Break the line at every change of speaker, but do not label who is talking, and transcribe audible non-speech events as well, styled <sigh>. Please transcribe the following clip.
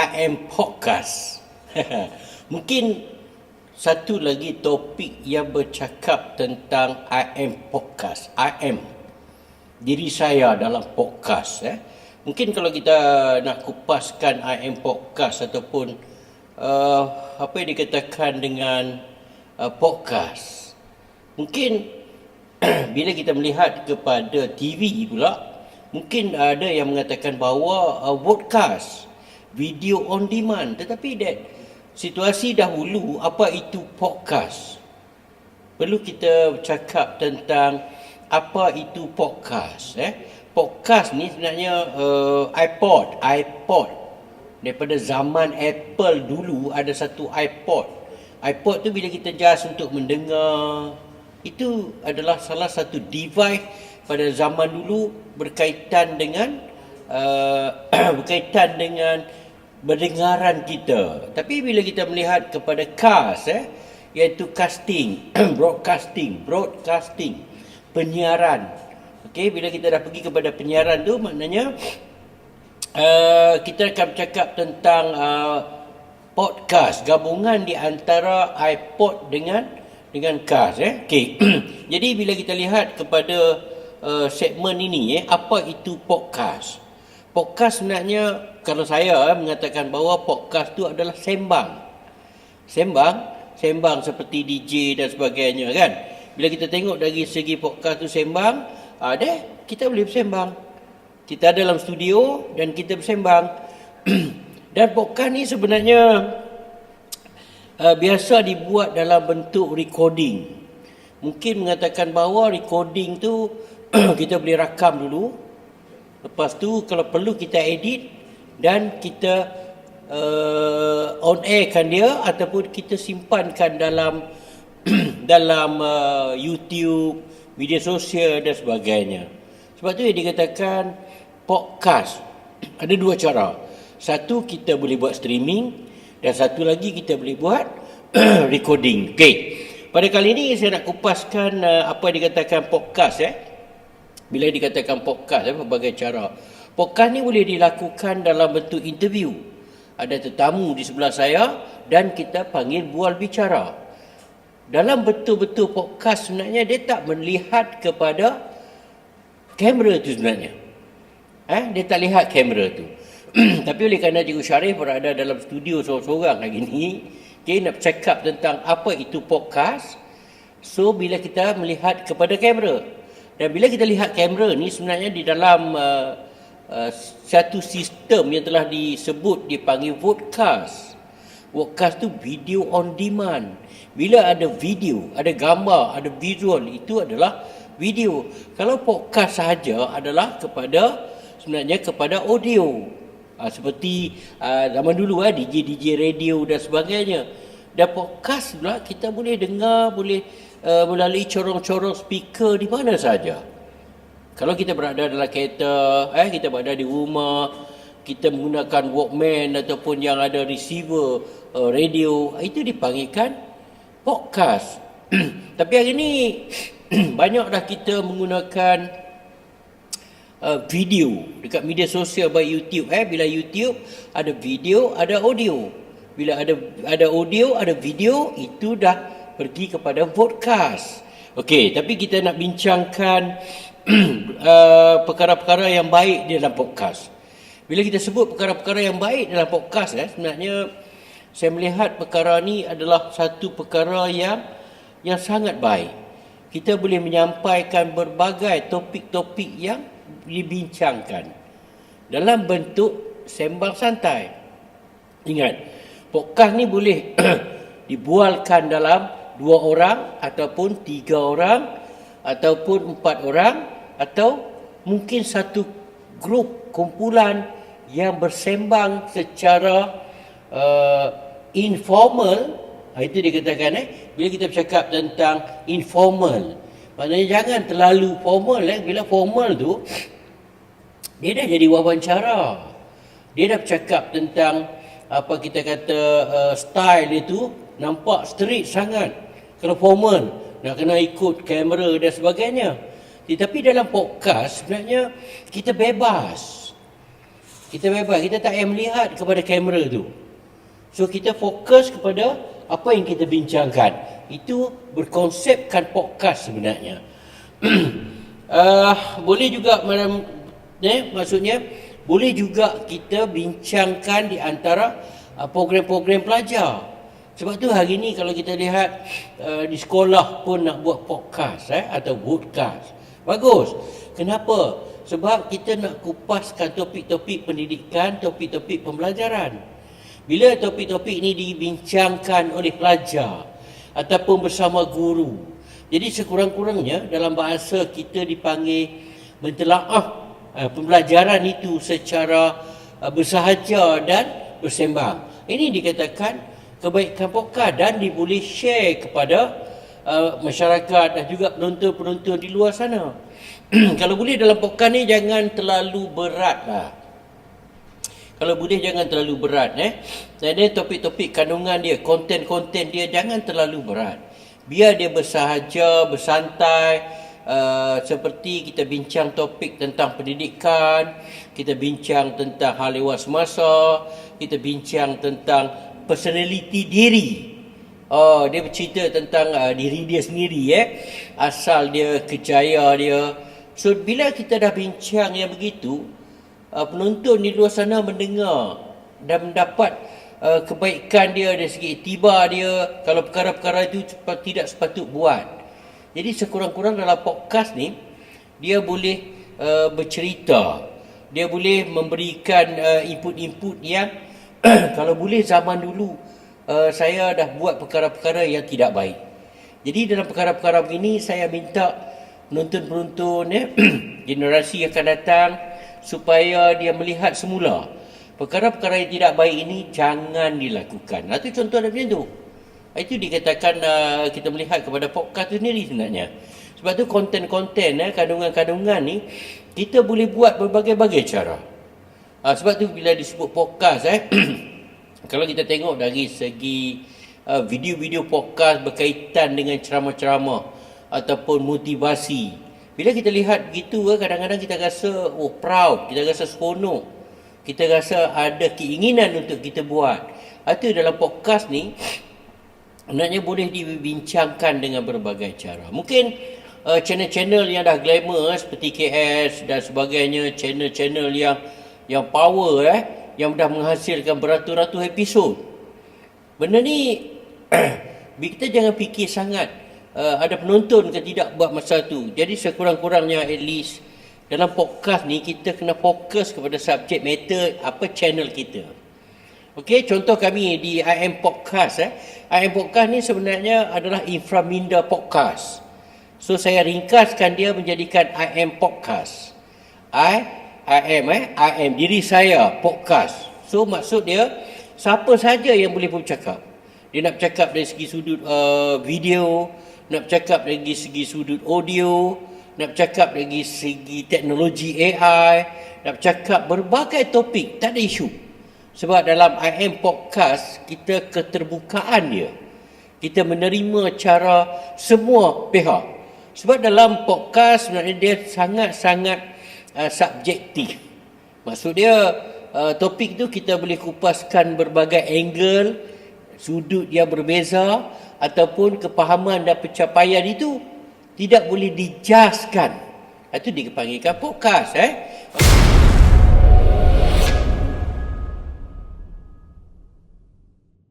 IM Podcast. <laughs> Mungkin satu lagi topik yang bercakap tentang IM Podcast. IM. Diri saya dalam podcast. Eh. Mungkin kalau kita nak kupaskan IM Podcast ataupun uh, apa yang dikatakan dengan uh, podcast. Mungkin <clears throat> bila kita melihat kepada TV pula, mungkin ada yang mengatakan bahawa uh, broadcast video on demand. Tetapi that situasi dahulu apa itu podcast? Perlu kita cakap tentang apa itu podcast eh? Podcast ni sebenarnya uh, iPod iPod. Daripada zaman Apple dulu ada satu iPod. iPod tu bila kita just untuk mendengar itu adalah salah satu device pada zaman dulu berkaitan dengan uh, <clears throat> berkaitan dengan pendengaran kita. Tapi bila kita melihat kepada cast eh iaitu casting, <clears throat> broadcasting, broadcasting, penyiaran. Okey, bila kita dah pergi kepada penyiaran tu maknanya uh, <clears throat> kita akan bercakap tentang uh, podcast gabungan di antara iPod dengan dengan cast eh. Okey. <clears throat> Jadi bila kita lihat kepada uh, segmen ini eh apa itu podcast podcast sebenarnya kalau saya eh, mengatakan bahawa podcast tu adalah sembang. Sembang? Sembang seperti DJ dan sebagainya kan? Bila kita tengok dari segi podcast tu sembang ada kita boleh bersembang. Kita ada dalam studio dan kita bersembang. <clears throat> Dan podcast ni sebenarnya uh, biasa dibuat dalam bentuk recording. Mungkin mengatakan bahawa recording tu <clears throat> kita boleh rakam dulu. Lepas tu kalau perlu kita edit dan kita uh, on air kan dia ataupun kita simpankan dalam <clears throat> dalam uh, YouTube, media sosial dan sebagainya. Sebab tu yang dikatakan podcast <clears throat> ada dua cara. Satu kita boleh buat streaming dan satu lagi kita boleh buat <clears throat> recording. Okey. Pada kali ini saya nak kupaskan uh, apa yang dikatakan podcast eh. Bila dikatakan podcast, eh, berbagai cara. Podcast ni boleh dilakukan dalam bentuk interview. Ada tetamu di sebelah saya dan kita panggil bual bicara. Dalam betul-betul podcast sebenarnya dia tak melihat kepada kamera tu sebenarnya. Eh, dia tak lihat kamera tu. <clears throat> Tapi oleh kerana Cikgu Syarif berada dalam studio seorang-seorang hari ni, okay, nak cakap tentang apa itu podcast. So, bila kita melihat kepada kamera, dan bila kita lihat kamera ni sebenarnya di dalam uh, uh, satu sistem yang telah disebut dipanggil podcast. Podcast tu video on demand. Bila ada video, ada gambar, ada visual, itu adalah video. Kalau podcast sahaja adalah kepada sebenarnya kepada audio. Uh, seperti uh, zaman dulu uh, DJ DJ radio dan sebagainya. Dan podcast pula kita boleh dengar, boleh uh, melalui corong-corong speaker di mana saja. Kalau kita berada dalam kereta, eh kita berada di rumah, kita menggunakan Walkman ataupun yang ada receiver uh, radio, itu dipanggilkan podcast. <clears throat> Tapi hari ini <clears throat> banyak dah kita menggunakan uh, video dekat media sosial by YouTube eh bila YouTube ada video, ada audio. Bila ada ada audio, ada video, itu dah pergi kepada podcast. Okey, tapi kita nak bincangkan <clears throat> uh, perkara-perkara yang baik di dalam podcast. Bila kita sebut perkara-perkara yang baik dalam podcast, eh, sebenarnya saya melihat perkara ini adalah satu perkara yang yang sangat baik. Kita boleh menyampaikan berbagai topik-topik yang dibincangkan dalam bentuk sembang santai. Ingat, podcast ni boleh <clears throat> dibualkan dalam dua orang ataupun tiga orang ataupun empat orang atau mungkin satu grup kumpulan yang bersembang secara uh, informal. Ha, itu dikatakan eh. Bila kita bercakap tentang informal maknanya jangan terlalu formal eh. Bila formal tu dia dah jadi wawancara. Dia dah bercakap tentang apa kita kata uh, style itu nampak street sangat kena formal, nak kena ikut kamera dan sebagainya. Tetapi dalam podcast sebenarnya kita bebas. Kita bebas, kita tak payah melihat kepada kamera tu. So kita fokus kepada apa yang kita bincangkan. Itu berkonsepkan podcast sebenarnya. uh, <clears throat> boleh juga macam eh, maksudnya boleh juga kita bincangkan di antara uh, program-program pelajar. Sebab tu hari ni kalau kita lihat uh, di sekolah pun nak buat podcast eh, atau podcast. Bagus. Kenapa? Sebab kita nak kupaskan topik-topik pendidikan, topik-topik pembelajaran. Bila topik-topik ini dibincangkan oleh pelajar ataupun bersama guru. Jadi sekurang-kurangnya dalam bahasa kita dipanggil mentelaah uh, pembelajaran itu secara uh, bersahaja dan bersembang. Ini dikatakan kebaikan podcast dan diboleh share kepada uh, masyarakat dan juga penonton-penonton di luar sana. <clears throat> Kalau boleh dalam podcast ni jangan terlalu berat lah. Kalau boleh jangan terlalu berat eh. Dan dia topik-topik kandungan dia, konten-konten dia jangan terlalu berat. Biar dia bersahaja, bersantai, uh, seperti kita bincang topik tentang pendidikan, kita bincang tentang hal lewat semasa, kita bincang tentang personality diri. Oh, dia bercerita tentang uh, diri dia sendiri eh. Asal dia, kejaya dia. So bila kita dah bincang yang begitu, uh, penonton di luar sana mendengar dan mendapat uh, kebaikan dia dari segi tiba dia kalau perkara-perkara itu tidak sepatut buat. Jadi sekurang-kurang dalam podcast ni dia boleh uh, bercerita. Dia boleh memberikan uh, input-input yang <coughs> kalau boleh zaman dulu uh, saya dah buat perkara-perkara yang tidak baik. Jadi dalam perkara-perkara begini saya minta penonton-penonton ya, <coughs> generasi yang akan datang supaya dia melihat semula perkara-perkara yang tidak baik ini jangan dilakukan. Itu contoh macam tu. Itu dikatakan uh, kita melihat kepada podcast sendiri sebenarnya. Sebab tu konten-konten eh, kandungan-kandungan ni kita boleh buat berbagai-bagai cara. Uh, sebab tu bila disebut podcast eh <clears throat> kalau kita tengok dari segi uh, video-video podcast berkaitan dengan ceramah-ceramah ataupun motivasi. Bila kita lihat begitu eh, kadang-kadang kita rasa oh proud, kita rasa seronok. Kita rasa ada keinginan untuk kita buat. Itu dalam podcast ni <clears throat> sebenarnya boleh dibincangkan dengan berbagai cara. Mungkin uh, channel-channel yang dah glamour seperti KS dan sebagainya, channel-channel yang yang power eh yang dah menghasilkan beratus-ratus episod. Benda ni <clears throat> kita jangan fikir sangat uh, ada penonton ke tidak buat masa tu. Jadi sekurang-kurangnya at least dalam podcast ni kita kena fokus kepada subjek matter apa channel kita. Okey, contoh kami di IM Podcast eh. IM Podcast ni sebenarnya adalah Inframinda Podcast. So saya ringkaskan dia menjadikan IM Podcast. I I am eh I am diri saya podcast. So maksud dia siapa saja yang boleh bercakap. Dia nak bercakap dari segi sudut uh, video, nak bercakap dari segi sudut audio, nak bercakap dari segi teknologi AI, nak bercakap berbagai topik, tak ada isu. Sebab dalam I am podcast kita keterbukaan dia. Kita menerima cara semua pihak. Sebab dalam podcast sebenarnya dia sangat-sangat uh, subjektif. Maksud dia uh, topik tu kita boleh kupaskan berbagai angle, sudut yang berbeza ataupun kepahaman dan pencapaian itu tidak boleh dijaskan. Itu dipanggilkan podcast eh.